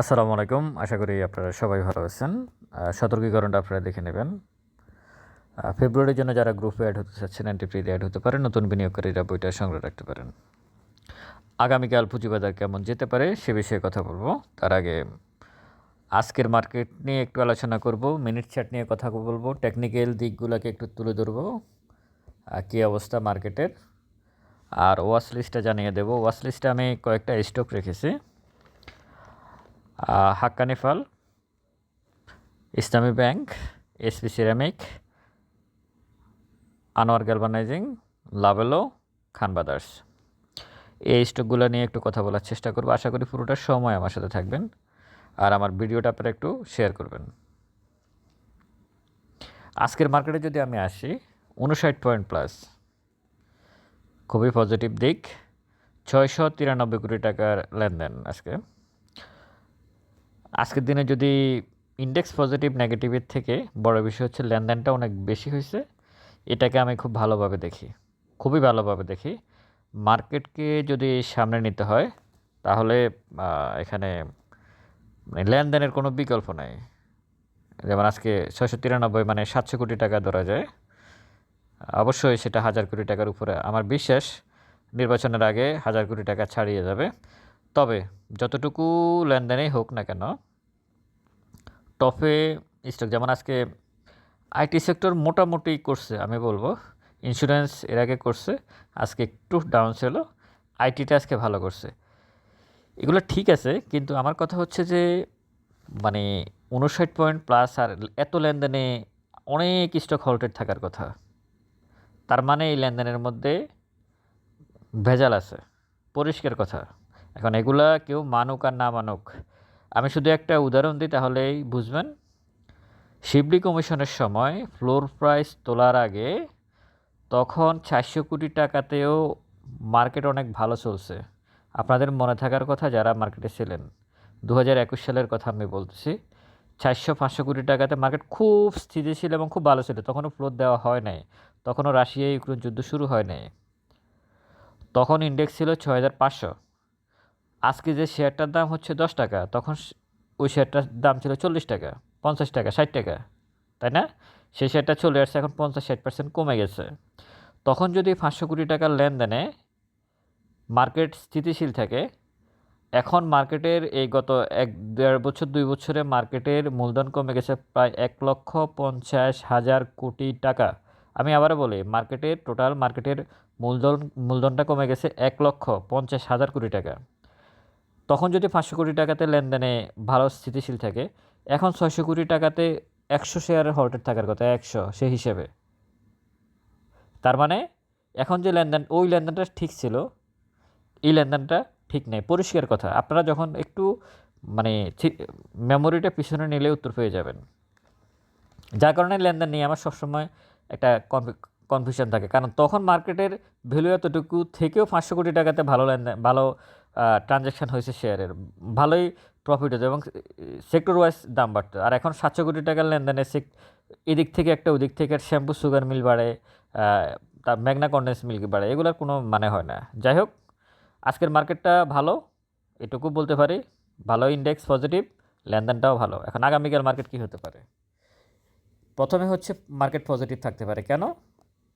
আসসালামু আলাইকুম। আশা করি আপনারা সবাই ভালো আছেন। সতর্কীকরণটা আপনারা দেখে নেবেন। ফেব্রুয়ারির জন্য যারা গ্রুপে অ্যাড হতে চাচ্ছেন অ্যান্টিপ্রিতে অ্যাড হতে পারেন, নতুন বিনিয়োগকারীরা বইটা সংগ্রহ রাখতে পারেন। আগামীকাল পুঁজিবাজার কেমন যেতে পারে সে বিষয়ে কথা বলব। তার আগে আজকের মার্কেট নিয়ে একটু আলোচনা করব মিনিট চার্ট নিয়ে কথা বলব টেকনিক্যাল দিকগুলোকে একটু তুলে ধরবো কী অবস্থা মার্কেটের আর ওয়াশ লিস্টটা জানিয়ে দেবো। ওয়াশ লিস্টে আমি কয়েকটা স্টক রেখেছি। Hakkani pulp Islami bank, SP ceramic, Anwar galvanizing Lovello, Khan brothers. এই স্টকগুলো নিয়ে একটু কথা বলার চেষ্টা করব। আশা করি পুরোটা সময় আমার সাথে থাকবেন। আর আমার ভিডিওটা আপনারা একটু শেয়ার করবেন। আজকের মার্কেটে যদি আমি আসি উনষাট পয়েন্ট প্লাস। খুবই পজিটিভ দিক। ছয়শো তিরানব্বই কোটি টাকার লেনদেন আজকে। আজকের দিনে যদি ইন্ডেক্স পজিটিভ নেগেটিভের থেকে বড় বিষয় হচ্ছে লেনদেনটা অনেক বেশি হয়েছে। এটাকে আমি খুব ভালোভাবে দেখি, খুবই ভালোভাবে দেখি। মার্কেটকে যদি সামনে নিতে হয়, তাহলে এখানে লেনদেনের কোনো বিকল্প নাই। যেমন আজকে ছয়শো তিরানব্বই মানে সাতশো কোটি টাকা ধরা যায়। অবশ্যই সেটা হাজার কোটি টাকার উপরে। আমার বিশ্বাস নির্বাচনের আগে হাজার কোটি টাকা ছাড়িয়ে যাবে। তবে যতটুকু লেনদেনেই হোক না কেন, টপে স্টক যেমন আজকে আইটি সেক্টর মোটামুটি করছে, আমি বলব। ইন্স্যুরেন্স এর আগে করছে, আজকে একটু ডাউন ছিল আইটিটা আজকে ভালো করছে। এগুলো ঠিক আছে, কিন্তু আমার কথা হচ্ছে যে মানে উনষাট পয়েন্ট প্লাস আর এত লেনদেনে অনেক স্টক হল্টেড থাকার কথা। তার মানে এই লেনদেনের মধ্যে ভেজাল আছে, পরিষ্কার কথা। এখন এগুলা কেউ মানুক আর না মানুক। আমি শুধু একটা উদাহরণ দিই, তাহলেই বুঝবেন। শিবলি কমিশনের সময় ফ্লোর প্রাইস তোলার আগে তখন চারশো কোটি টাকাতেও মার্কেট অনেক ভালো চলছে। আপনাদের মনে থাকার কথা যারা মার্কেটে ছিলেন। দু একুশ সালের কথা আমি বলতেছি। চারশো পাঁচশো কোটি টাকাতে মার্কেট খুব স্থিতিশীল এবং খুব ভালো ছিল। তখনও ফ্লোর দেওয়া হয় নাই। তখনও রাশিয়া ইউক্রেন যুদ্ধ শুরু হয় নাই। তখন ইন্ডেক্স ছিল ছয় হাজার পাঁচশো। আজকে যে শেয়ারটার দাম হচ্ছে দশ টাকা, তখন ওই শেয়ারটার দাম ছিল চল্লিশ টাকা, পঞ্চাশ টাকা, ষাট টাকা, তাই না? সেই শেয়ারটা চলে আসছে এখন পঞ্চাশ ষাট পার্সেন্ট কমে গেছে। তখন যদি পাঁচশো কোটি টাকার লেনদেনে মার্কেট স্থিতিশীল থাকে, এখন মার্কেটের এই গত এক, দেড় বছর, দুই বছরে মার্কেটের মূলধন কমে গেছে প্রায় এক লক্ষ পঞ্চাশ হাজার কোটি টাকা। আমি আবারও বলি, মার্কেটের টোটাল মার্কেটের মূলধন, মূলধনটা কমে গেছে এক লক্ষ পঞ্চাশ হাজার কোটি টাকা। তখন যদি পাঁচশো কোটি টাকাতে লেনদেনে ভালো স্থিতিশীল থাকে, এখন ছয়শো কোটি টাকাতে একশো শেয়ারের হল্টেড থাকার কথা, একশো সে হিসেবে। তার মানে এখন যে লেনদেন, ওই লেনদেনটা ঠিক ছিল, এই লেনদেনটা ঠিক নেই। পরিষ্কার কথা, আপনারা যখন একটু মানে মেমোরিটা পিছনে নিলে উত্তর পেয়ে যাবেন। যার কারণে লেনদেন নিয়ে আমার সবসময় একটা কনফিউশন থাকে। কারণ তখন মার্কেটের ভ্যালু এতটুকু থেকেও পাঁচশো কোটি টাকাতে ভালো লেনদেন ভালো ট্রানজ্যাকশন হয়েছে শেয়ারের ভালোই প্রফিট হতো এবং সেক্টর ওয়াইজ দাম বাড়তো। আর এখন সাতশো কোটি টাকার লেনদেনে সেক এদিক থেকে একটা, ওদিক থেকে শ্যাম্পু সুগার মিল বাড়ে তার ম্যাগনা কন্ডেন্স মিল্ক বাড়ে, এগুলোর কোনো মানে হয় না। যাই হোক, আজকের মার্কেটটা ভালো, এটুকু বলতে পারি। ভালো ইন্ডেক্স পজিটিভ লেনদেনটাও ভালো। এখন আগামীকাল মার্কেট কী হতে পারে? প্রথমে হচ্ছে মার্কেট পজিটিভ থাকতে পারে। কেন?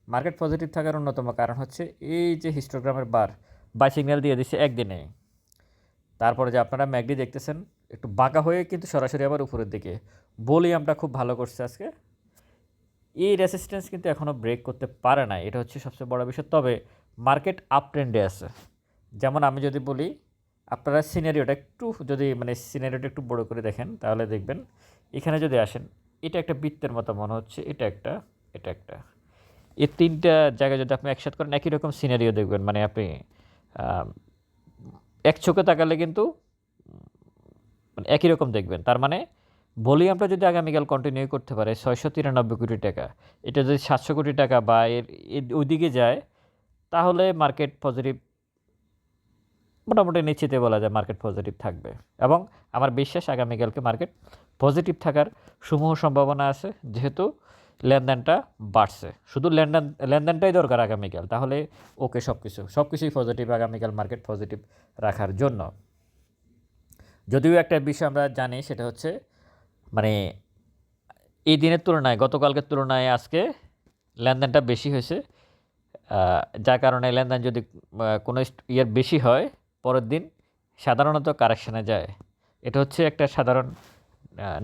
মার্কেট পজিটিভ থাকার অন্যতম কারণ হচ্ছে এই যে হিস্টোগ্রামের বার বাই সিগন্যাল দিয়ে দিচ্ছে একদিনে তারপরে যে আপনারা ম্যাগডি দেখতেছেন, একটু বাঁকা হয়ে কিন্তু সরাসরি আবার উপরের দিকে। ভলিউমটা খুব ভালো করছে আজকে। এই রেসিস্ট্যান্স কিন্তু এখনও ব্রেক করতে পারে না, এটা হচ্ছে সবচেয়ে বড় বিষয়। তবে মার্কেট আপ ট্রেন্ডে আছে। যেমন আমি যদি বলি, আপনারা সিনারিওটা একটু যদি মানে সিনারিওটা একটু বড় করে দেখেন, তাহলে দেখবেন, এখানে যদি আসেন, এটা একটা বৃত্তের মতো মনে হচ্ছে, এটা একটা এটা একটা। এই তিনটা জায়গায় যদি আপনি একসাথে করেন, একই রকম সিনারিও দেখবেন। মানে আপনি এক চোখে তাকালে কিন্তু মানে একই রকম দেখবেন। তার মানে ভলিউমটা যদি আগামীকাল কন্টিনিউ করতে পারে ছয়শো তিরানব্বই কোটি টাকা, এটা যদি সাতশো কোটি টাকা বা এর ওইদিকে যায়, তাহলে মার্কেট পজিটিভ মোটামুটি নিশ্চিতে বলা যায় মার্কেট পজিটিভ থাকবে। এবং আমার বিশ্বাস আগামীকালকে মার্কেট পজিটিভ থাকার সমূহ সম্ভাবনা আছে, যেহেতু লেনদেনটা বাড়ছে। শুধু লেনদেন, লেনদেনটাই দরকার আগামীকাল। তাহলে ওকে সব কিছু সব কিছুই পজিটিভ আগামীকাল মার্কেট পজিটিভ রাখার জন্য। যদিও একটা বিষয় আমরা জানি, সেটা হচ্ছে মানে এই দিনের তুলনায়, গতকালকের তুলনায় আজকে লেনদেনটা বেশি হয়েছে। যার কারণে লেনদেন যদি কোনো ইয়ের বেশি হয়, পরের দিন সাধারণত কারেকশানে যায়। এটা হচ্ছে একটা সাধারণ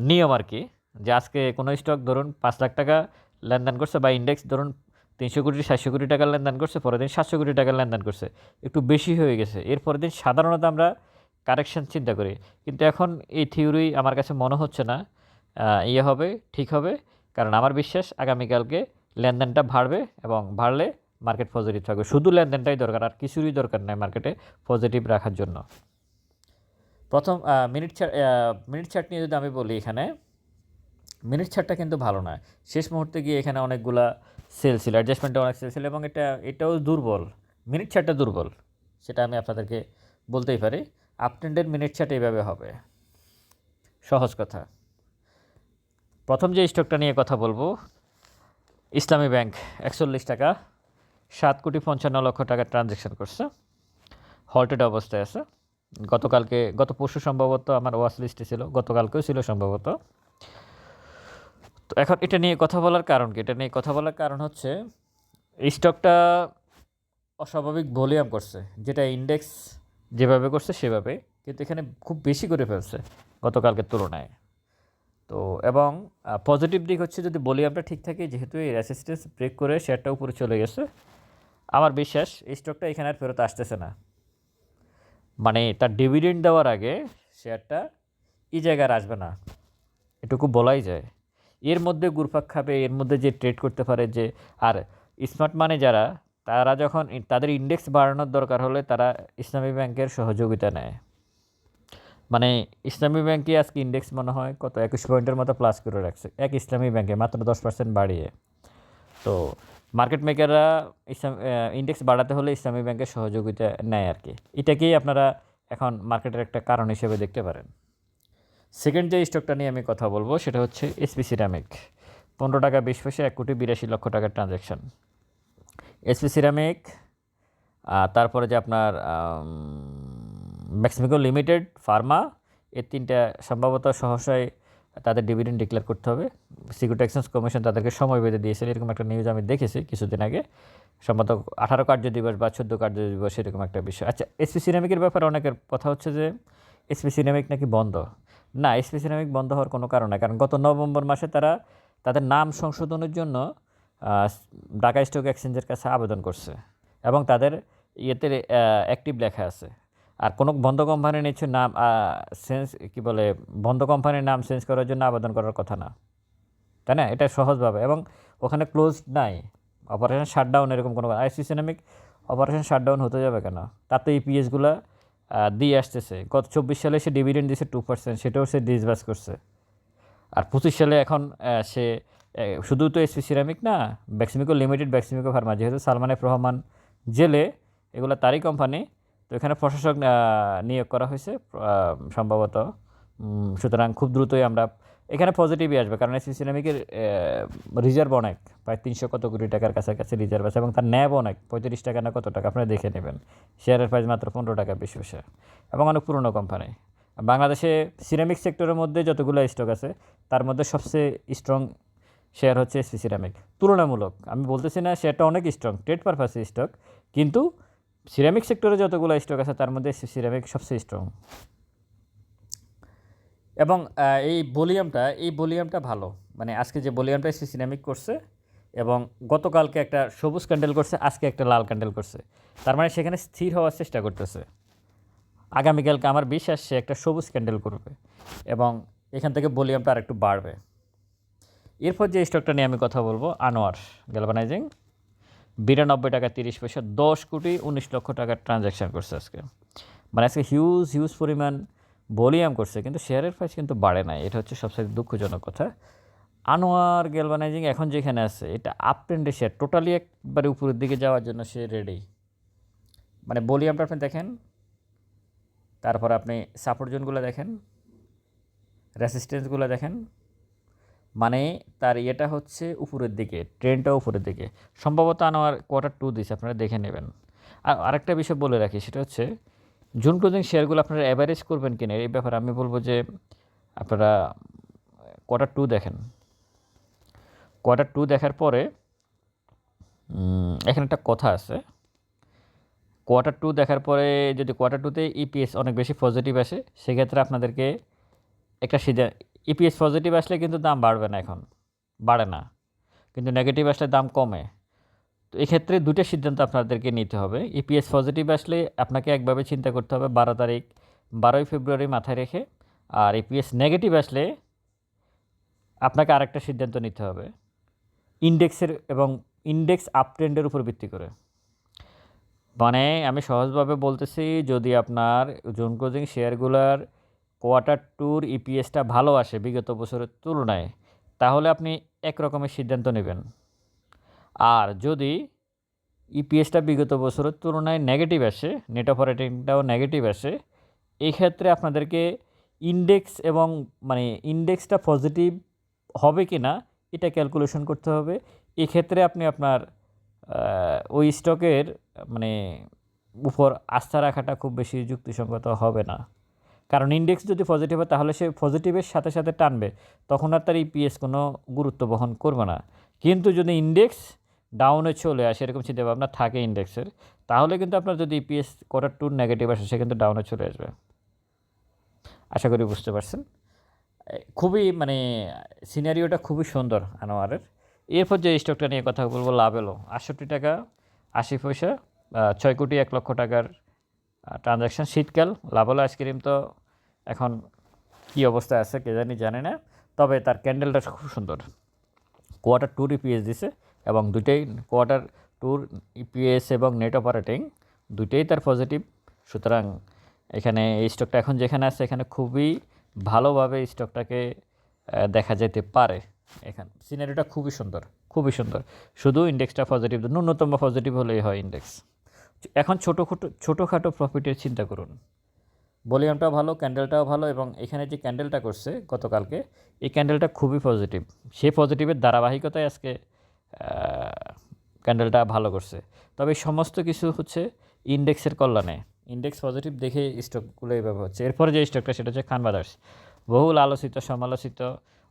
নিয়ম আর কি। যে আজকে কোনো স্টক ধরুন পাঁচ লাখ টাকা লেনদেন করছে বা ইন্ডেক্স ধরুন তিনশো কোটি, সাতশো কোটি টাকার লেনদেন করছে, পরের দিন সাতশো কোটি টাকার লেনদেন করছে, একটু বেশি হয়ে গেছে। এর পরের দিন সাধারণত আমরা কারেকশন চিন্তা করি। কিন্তু এখন এই থিওরি আমার কাছে মনে হচ্ছে না ইয়ে হবে, ঠিক হবে, কারণ আমার বিশ্বাস আগামীকালকে লেনদেনটা বাড়বে এবং বাড়লে মার্কেট পজিটিভ থাকবে। শুধু লেনদেনটাই দরকার, আর কিছুরই দরকার নাই মার্কেটে পজিটিভ রাখার জন্য। প্রথম মিনিট চার্ট মিনিট চার্ট নিয়ে যদি আমি বলি এখানে মিনিট ছাড়টা কিন্তু ভালো নয়। শেষ মুহূর্তে গিয়ে এখানে অনেকগুলা সেল ছিল অ্যাডজাস্টমেন্টে অনেক সেল ছিল এবং এটা, এটাও দুর্বল। মিনিট ছাড়টা দুর্বল, সেটা আমি আপনাদেরকে বলতেই পারি। আপ আপট্রেন্ডের মিনিট চার্ট এইভাবে হবে। সহজ কথা। প্রথম যে স্টকটা নিয়ে কথা বলব, ইসলামী ব্যাংক একচল্লিশ টাকা, সাত কোটি পঞ্চান্ন লক্ষ টাকা ট্রানজ্যাকশন করছে। হল্টেড অবস্থায় আছে। গতকালকে, গত পরশু সম্ভবত আমার ওয়াচ লিস্টে ছিল, গতকালকেও ছিল সম্ভবত। তো এখন এটা নিয়ে কথা বলার কারণ কি? এটা নিয়ে কথা বলার কারণ হচ্ছে স্টকটা অস্বাভাবিক ভলিউম করছে। যেটা ইন্ডেক্স যেভাবে করছে, সেভাবে। কিন্তু এখানে খুব বেশি করে ফেলছে গতকালকের তুলনায়। তো এবং পজিটিভ দিক হচ্ছে যদি ভলিউমটা ঠিক থাকে, যেহেতু এই রেসিস্টেন্স ব্রেক করে শেয়ারটা উপরে চলে গেছে, আমার বিশ্বাস এই স্টকটা এখানে আর ফেরত আসতেছে না। মানে তার ডিভিডেন্ড দেওয়ার আগে শেয়ারটা এই জায়গায় আসবে না। এটুকু বলাই যায়। এর মধ্যে গুরফাক খাবে, এর মধ্যে যে ট্রেড করতে পারে, যে, আর স্মার্ট মানে যারা, তারা যখন তাদের ইন্ডেক্স বাড়ানোর দরকার হলে তারা ইসলামী ব্যাংকের সহযোগিতা নেয়। মানে ইসলামী ব্যাংকে আজকে ইন্ডেক্স মনে হয় কত, একুশ পয়েন্টের মতো প্লাস করে রাখছে, এক ইসলামী ব্যাংকে মাত্র দশ পার্সেন্ট বাড়িয়ে। তো মার্কেট মেকাররা ইসলাম ইন্ডেক্স বাড়াতে হলে ইসলামী ব্যাংকের সহযোগিতা নেয় আর কি। এটাকেই আপনারা এখন মার্কেটের একটা কারণ হিসেবে দেখতে পারেন। সেকেন্ড যে স্টকটা নিয়ে আমি কথা বলব, সেটা হচ্ছে এসপি সিরামিক পনেরো টাকা বিশ পয়সা, এক কোটি বিরাশি লক্ষ টাকার ট্রানজ্যাকশন এসপি সিরামিক তারপরে যে আপনার ম্যাক্সিমিকো লিমিটেড ফার্মা এই তিনটা সম্ভবত সহসায় তাদের ডিভিডেন্ড ডিক্লেয়ার করতে হবে। সিকিউরিটি এক্সচেঞ্জ কমিশন তাদেরকে সময় বেঁধে দিয়েছিল, এরকম একটা নিউজ আমি দেখেছি কিছুদিন আগে। সম্ভবত আঠারো কার্য দিবস বা চোদ্দ কার্য দিবস এরকম একটা বিষয়। আচ্ছা এসপি সিরামিকের ব্যাপারে অনেকের কথা হচ্ছে যে এসপি সিরামিক নাকি বন্ধ? না এসপি সিরামিক বন্ধ হওয়ার কোনো কারণ নাই। কারণ গত নভেম্বর মাসে তারা তাদের নাম সংশোধনের জন্য ঢাকা স্টক এক্সচেঞ্জের কাছে আবেদন করছে এবং তাদের ইয়েতে অ্যাক্টিভ লেখা আছে। আর কোনো বন্ধ কোম্পানির নিচ্ছে নাম চেঞ্জ কী বলে, বন্ধ কোম্পানির নাম চেঞ্জ করার জন্য আবেদন করার কথা না। তাই না? এটা সহজভাবে। এবং ওখানে ক্লোজ নাই। অপারেশন শাটডাউন এরকম কোনো আইসি সিনেমিক অপারেশন শাটডাউন হতে যাবে কেন? তাতে এই ইপিএসগুলো দিয়ে আসতেছে। গত চব্বিশ সালে সে ডিভিডেন্ড দিয়েছে টু পার্সেন্ট সেটাও সে ডিসবাস করছে। আর পঁচিশ সালে এখন সে শুধু তো এসপি সিরামিক না ব্যাক্সিমিকো লিমিটেড ব্যাক্সিমিকো ফার্মা যেহেতু সালমানের রহমান জেলে, এগুলো তারই কোম্পানি তো এখানে প্রশাসক নিয়োগ করা হয়েছে সম্ভবত। সুতরাং খুব দ্রুতই আমরা এখানে পজিটিভই আসবে, কারণ এসপি সিরামিকের রিজার্ভ অনেক, প্রায় তিনশো কত কোটি টাকার কাছাকাছি রিজার্ভ আছে এবং তার ন্যাব অনেক, পঁয়ত্রিশ টাকা না কত টাকা, আপনারা দেখে নেবেন। শেয়ারের প্রাইস মাত্র পনেরো টাকা বেশি পয়সা এবং অনেক পুরনো কোম্পানি বাংলাদেশে সিরামিক সেক্টরের মধ্যে যতগুলো স্টক আছে, তার মধ্যে সবচেয়ে স্ট্রং শেয়ার হচ্ছে এসপি সিরামিক তুলনামূলক, আমি বলতেছি না শেয়ারটা অনেক স্ট্রং ট্রেড পারপাসে স্টক কিন্তু সিরামিক সেক্টরে যতগুলো স্টক আছে, তার মধ্যে সিরামিক সবচেয়ে স্ট্রং এবং এই ভলিউমটা এই ভলিউমটা ভালো। মানে আজকে যে ভলিউমটা এসপি সিরামিক করছে এবং গতকালকে একটা সবুজ ক্যান্ডেল করছে, আজকে একটা লাল ক্যান্ডেল করছে। তার মানে সেখানে স্থির হওয়ার চেষ্টা করতেছে। আগামীকালকে আমার বিশ্বাস সে একটা সবুজ ক্যান্ডেল করবে এবং এখান থেকে ভলিউমটা আর একটু বাড়বে। এরপর যে স্টকটা নিয়ে আমি কথা বলব, আনোয়ার গ্যালভানাইজিং বিরানব্বই টাকা তিরিশ পয়সা, দশ কোটি উনিশ লক্ষ টাকার ট্রানজ্যাকশন করছে আজকে। মানে আজকে হিউজ হিউজ পরিমাণ ভলিউম করছে, কিন্তু শেয়ারের প্রাইস কিন্তু বাড়ে নাই। এটা হচ্ছে সবচেয়ে দুঃখজনক কথা। আনোয়ার গ্যালভানাইজিং এখন যেখানে আছে, এটা আপ ট্রেন্ডে শেয়ার টোটালি একবারে উপরের দিকে যাওয়ার জন্য সে রেডি মানে ভলিউমটা আপনি দেখেন, তারপর আপনি সাপোর্ট জোনগুলো দেখেন রেসিস্টেন্সগুলো দেখেন মানে তার ইয়েটা হচ্ছে উপরের দিকে ট্রেনটা উপরের দিকে। সম্ভবত আনোয়ার কোয়ার্টার টু দিস আপনারা দেখে নেবেন। আর আরেকটা বিষয় বলে রাখি, সেটা হচ্ছে জুন ক্লোজিং শেয়ারগুলো আপনারা অ্যাভারেজ করবেন কিনা, এই ব্যাপারে আমি বলব যে আপনারা কোয়ার্টার টু দেখেন। কোয়ার্টার টু দেখার পরে এখানে একটা কথা আছে। কোয়ার্টার টু দেখার পরে যদি কোয়ার্টার টুতে ইপিএস অনেক বেশি পজিটিভ আসে, সেক্ষেত্রে আপনাদেরকে একটা সিদ্ধান্ত ইপিএস পজিটিভ আসলে কিন্তু দাম বাড়বে না এখন, বাড়ে না। কিন্তু নেগেটিভ আসলে দাম কমে। তো এক্ষেত্রে দুটো সিদ্ধান্ত আপনাদেরকে নিতে হবে। ইপিএস পজিটিভ আসলে আপনাকে একভাবে চিন্তা করতে হবে বারো তারিখ, বারোই ফেব্রুয়ারি মাথায় রেখে। আর ইপিএস নেগেটিভ আসলে আপনাকে আরেকটা সিদ্ধান্ত নিতে হবে ইন্ডেক্সের এবং ইন্ডেক্স আপ ট্রেন্ডের উপর ভিত্তি করে। মানে আমি সহজভাবে বলতেছি, যদি আপনার জোন ক্লোজিং শেয়ারগুলোর কোয়ার্টার টুর ইপিএসটা ভালো আসে বিগত বছরের তুলনায়, তাহলে আপনি এক রকমের সিদ্ধান্ত নেবেন। আর যদি ইপিএসটা বিগত বছরের তুলনায় নেগেটিভ আসে নেট অপারেটিংটাও নেগেটিভ আসে এই ক্ষেত্রে আপনাদেরকে ইন্ডেক্স এবং মানে ইন্ডেক্সটা পজিটিভ হবে কি না এটা ক্যালকুলেশন করতে হবে। এক্ষেত্রে আপনি আপনার ওই স্টকের মানে উপর আস্থা রাখাটা খুব বেশি যুক্তিসঙ্গত হবে না। কারণ ইন্ডেক্স যদি পজিটিভ হয়, তাহলে সে পজিটিভের সাথে সাথে টানবে, তখন আর তার ইপিএস কোনো গুরুত্ব বহন করবে না। কিন্তু যদি ইন্ডেক্স ডাউনে চলে আসে, এরকম চিন্তা ভাবনা থাকে ইন্ডেক্সের তাহলে কিন্তু আপনার যদি ইপিএস কোয়ার্টার টু নেগেটিভ আসে, সে কিন্তু ডাউনে চলে আসবে। আশা করি বুঝতে পারছেন। খুবই মানে সিনারিওটা খুবই সুন্দর আনোয়ারের। এরপর যে স্টকটা নিয়ে কথা বলব, লাভ এলো। আটষট্টি টাকা, আশি পয়সা ছয় কোটি এক লক্ষ টাকার ট্রানজ্যাকশন শীতকাল, লাভ এলো আইসক্রিম তো এখন কী অবস্থায় আছে কে জানি জানে না, তবে তার ক্যান্ডেলটা খুব সুন্দর। কোয়ার্টার টুর ইপিএস দিছে এবং দুটোই কোয়ার্টার টুর ইপিএস এবং নেট অপারেটিং দুটোই তার পজিটিভ সুতরাং এখানে এই স্টকটা এখন যেখানে আছে, এখানে খুবই ভালোভাবে স্টকটাকে দেখা যেতে পারে এখানে। সিনারিটা খুবই সুন্দর খুবই সুন্দর। শুধু ইন্ডেক্সটা পজিটিভ ন্যূনতম পজিটিভ হলেই হয় ইন্ডেক্স এখন ছোটো খাটো ছোটোখাটো প্রফিটের চিন্তা করুন। ভলিউমটাও ভালো ক্যান্ডেলটাও ভালো এবং এখানে যে ক্যান্ডেলটা করছে গতকালকে, এই ক্যান্ডেলটা খুবই পজিটিভ সেই পজিটিভের ধারাবাহিকতায় আজকে ক্যান্ডেলটা ভালো করছে। তবে সমস্ত কিছু হচ্ছে ইন্ডেক্সের কল্যাণে। ইন্ডেক্স পজিটিভ দেখে স্টকগুলো এইভাবে হচ্ছে। এরপরে যে স্টকটা সেটা হচ্ছে খান বাদার্স বহুল আলোচিত, সমালোচিত,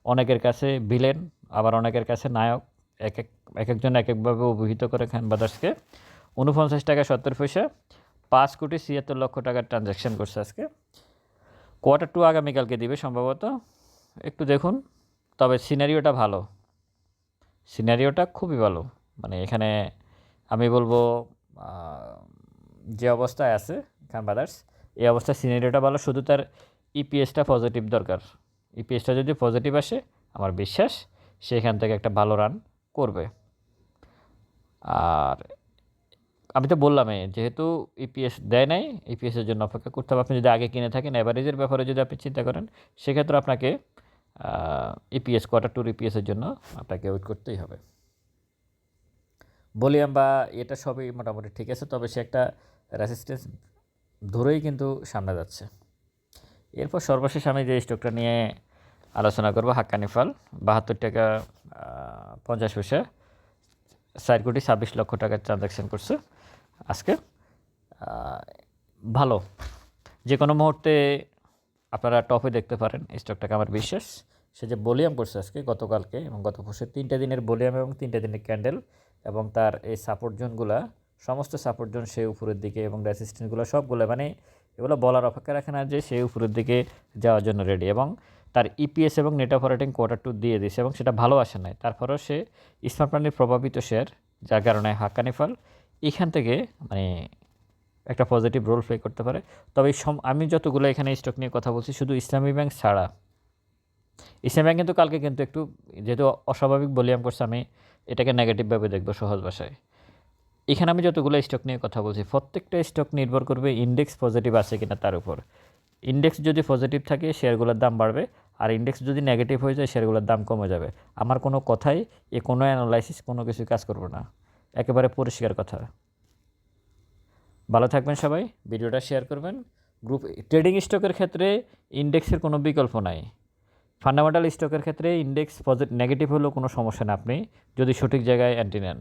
অনেকের কাছে ভিলেন আবার অনেকের কাছে নায়ক। এক এক এক একজন এক একভাবে অভিহিত করে খান বাদার্সকে উনপঞ্চাশ টাকা সত্তর পয়সা, পাঁচ কোটি ছিয়াত্তর লক্ষ টাকার ট্রানজ্যাকশন করছে আজকে। কোয়ার্টার টু আগামীকালকে দিবে সম্ভবত। একটু দেখুন, তবে সিনারিওটা ভালো। সিনারিওটা খুবই ভালো। মানে এখানে আমি বলব যে অবস্থায় আছে খান ব্রাদার্স, এই অবস্থায় সিনারিওটা ভালো, শুধু তার ইপিএসটা পজিটিভ দরকার। ইপিএসটা যদি পজিটিভ আসে, আমার বিশ্বাস সেখান থেকে একটা ভালো রান করবে। আর আমি তো বললামই যেহেতু ইপিএস দেয় নাই ইপিএসের জন্য অপেক্ষা করতে হবে। আপনি যদি আগে কিনে থাকেন অ্যাভারেজের ব্যাপারে যদি আপনি চিন্তা করেন, সেক্ষেত্রে আপনাকে ইপিএস কোয়ার্টার টু ইপিএসের জন্য আপনাকে ওয়েট করতেই হবে। ভলিউম বা এটা সবই মোটামুটি ঠিক আছে, তবে সে একটা রেসিস্টেন্স ধরেই কিন্তু সামনে যাচ্ছে। এরপর সর্বশেষ আমি যে স্টকটা নিয়ে আলোচনা করব, হাক্কানি ফল, বাহাত্তর টাকা পঞ্চাশ পয়সা, চার কোটি ছাব্বিশ লক্ষ টাকার ট্রানজ্যাকশন করছে আজকে। ভালো। যে কোনো মুহূর্তে আপনারা টপে দেখতে পারেন স্টকটাকে আমার বিশ্বাস। সে যে বলিয়াম করছে আজকে, গতকালকে এবং গত বছর তিনটা দিনের বলিয়াম এবং তিনটা দিনের ক্যান্ডেল এবং তার এই সাপোর্ট জোনগুলা সমস্ত সাপোর্ট জোন সে উপরের দিকে এবং রেসিস্টেন্সগুলো সবগুলো মানে এগুলো বলার অপেক্ষা রাখে না যে সে উপরের দিকে যাওয়ার জন্য রেডি এবং তার ইপিএস এবং নেট অপারেটিং কোয়ার্টার টু দিয়ে দিয়েছে এবং সেটা ভালো আসে নাই। তারপরেও সে স্মার্ট প্রাণীর প্রভাবিত শেয়ার যার কারণে হাক্কানি ফল এখান থেকে মানে একটা পজিটিভ রোল প্লে করতে পারে। তবে আমি যতগুলো এখানে স্টক নিয়ে কথা বলছি, শুধু ইসলামী ব্যাংক ছাড়া। ইসলামী ব্যাংক কিন্তু কালকে কিন্তু একটু, যেহেতু অস্বাভাবিক বলিয়াম করছে, আমি এটাকে নেগেটিভভাবে দেখব সহজ ভাষায়। এখানে আমি যতগুলো স্টক নিয়ে কথা বলছি, প্রত্যেকটা স্টক নির্ভর করবে ইন্ডেক্স পজিটিভ আছে কিনা তার উপর। ইন্ডেক্স যদি পজিটিভ থাকে শেয়ারগুলোর দাম বাড়বে, আর ইন্ডেক্স যদি নেগেটিভ হয়ে যায় শেয়ারগুলোর দাম কমে যাবে। আমার কোনো কথাই এ কোনো অ্যানালাইসিস কোনো কিছু কাজ করব না। একেবারে পরিষ্কার কথা। ভালো থাকবেন সবাই, ভিডিওটা শেয়ার করবেন। গ্রুপ ট্রেডিং স্টকের ক্ষেত্রে ইন্ডেক্সের কোনো বিকল্প নাই। ফান্ডামেন্টাল স্টকের ক্ষেত্রে ইন্ডেক্স পজিটিভ নেগেটিভ হলেও কোনো সমস্যা না আপনি, যদি সঠিক জায়গায় অ্যান্টি নেন।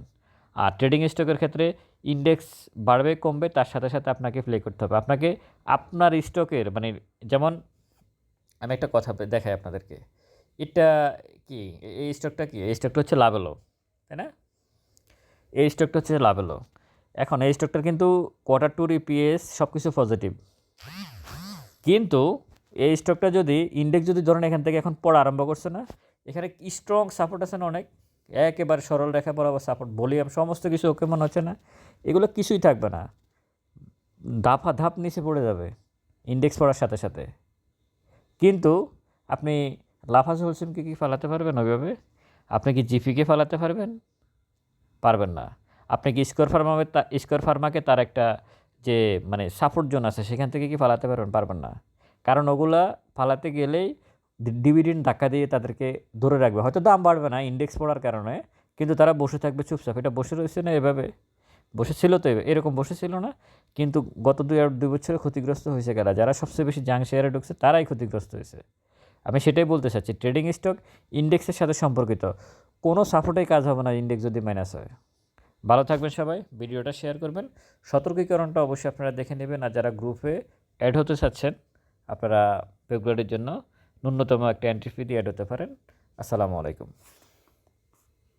আর ট্রেডিং স্টকের ক্ষেত্রে ইন্ডেক্স বাড়বে, কমবে, তার সাথে সাথে আপনাকে প্লে করতে হবে। আপনাকে আপনার স্টকের মানে যেমন আমি একটা কথা দেখাই আপনাদেরকে। এটা কি? এই স্টকটা কি? এই স্টকটা হচ্ছে লাভেলো তাই না? এই স্টকটা হচ্ছে লাভেলো এখন এই স্টকটার কিন্তু কোয়ার্টার টুর ইপিএস সব কিছু পজিটিভ কিন্তু এই স্টকটা যদি ইন্ডেক্স যদি ধরেন এখান থেকে এখন পড়া আরম্ভ করছে না, এখানে স্ট্রং সাপোর্ট আছে না অনেক? একেবারে সরল রেখা বরাবর সাপোর্ট ভলিউম সমস্ত কিছু ওকে মনে হচ্ছে না। এগুলো কিছুই থাকবে না। ধাপা ধাপ নিচে পড়ে যাবে ইন্ডেক্স পড়ার সাথে সাথে। কিন্তু আপনি লাফাজ হোলসেমকে কি ফালাতে পারবেন ওইভাবে? আপনি কি জিপিকে ফালাতে পারবেন? পারবেন না। আপনি কি স্কোয়ার ফার্মাকে স্কোয়ার ফার্মাকে তার একটা যে মানে সাপোর্ট জোন আছে, সেখান থেকে কি ফালাতে পারবেন? পারবেন না। কারণ ওগুলা ফালাতে গেলেই ডিভিডেন্ড ধাক্কা দিয়ে তাদেরকে ধরে রাখবে। হয়তো দাম বাড়বে না ইন্ডেক্স পড়ার কারণে, কিন্তু তারা বসে থাকবে চুপচাপ। এটা বসে রয়েছে না এভাবে? বসে ছিল তো এরকম বসে ছিল না। কিন্তু গত দুই আর দুই বছরে ক্ষতিগ্রস্ত হয়েছে কারা? যারা সবচেয়ে বেশি জাং শেয়ারে ঢুকছে, তারাই ক্ষতিগ্রস্ত হয়েছে। আমি সেটাই বলতে চাচ্ছি ট্রেডিং স্টক ইন্ডেক্সের সাথে সম্পর্কিত। কোনো সাপোর্টেই কাজ হবে না ইন্ডেক্স যদি মাইনাস হয়। ভালো থাকবেন সবাই, ভিডিওটা শেয়ার করবেন। সতর্কীকরণটা অবশ্যই আপনারা দেখে নেবেন। আর যারা গ্রুপে অ্যাড হতে চাচ্ছেন, আপনারা ফেব্রুয়ারির জন্য ন্যূনতম একটা এন্ট্রি ফি দিয়ে অ্যাড হতে পারেন। আসসালামু আলাইকুম।